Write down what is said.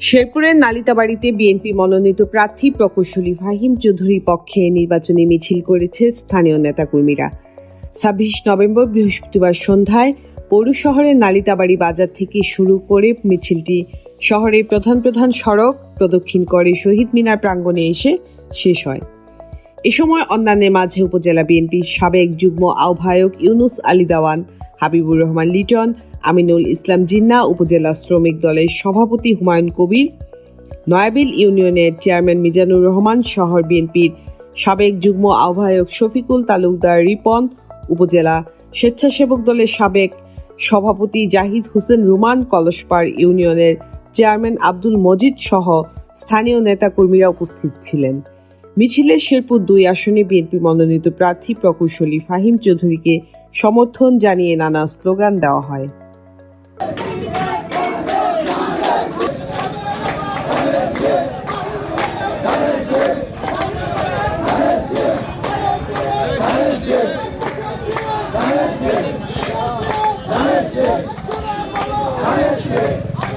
শেরপুরের নালিতাবাড়িতে বিএনপি মনোনীত প্রার্থী প্রকৌশলী ফাহিম চৌধুরীর পক্ষে নির্বাচনী মিছিল করেছে স্থানীয় নেতাকর্মীরা। ছাব্বিশ নভেম্বর বৃহস্পতিবার সন্ধ্যায় পৌর শহরের নালিতাবাড়ি বাজার থেকে শুরু করে মিছিলটি শহরের প্রধান প্রধান সড়ক প্রদক্ষিণ করে শহীদ মিনার প্রাঙ্গণে এসে শেষ হয়। এ সময় অন্যান্যের মাঝে উপজেলা বিএনপির সাবেক যুগ্ম আহ্বায়ক ইউনুস আলী দাওয়ান, হাবিবুর রহমান লিটন, আমিনুল ইসলাম জিন্না, উপজেলা শ্রমিক দলের সভাপতি হুমায়ুন কবির, নয়াবিল ইউনিয়নের চেয়ারম্যান মিজানুর রহমান, শহর বিএনপির সাবেক যুগ্ম আহ্বায়ক শফিকুল তালুকদার রিপন, উপজেলা স্বেচ্ছাসেবক দলের সাবেক সভাপতি জাহিদ হোসেন রুমান, কলসপাড় ইউনিয়নের চেয়ারম্যান আব্দুল মজিদ সহ স্থানীয় নেতাকর্মীরা উপস্থিত ছিলেন। মিছিলে শেরপুর দুই আসনে বিএনপি মনোনীত প্রার্থী প্রকৌশলী ফাহিম চৌধুরীকে সমর্থন জানিয়ে নানা স্লোগান দেওয়া হয় Yeah.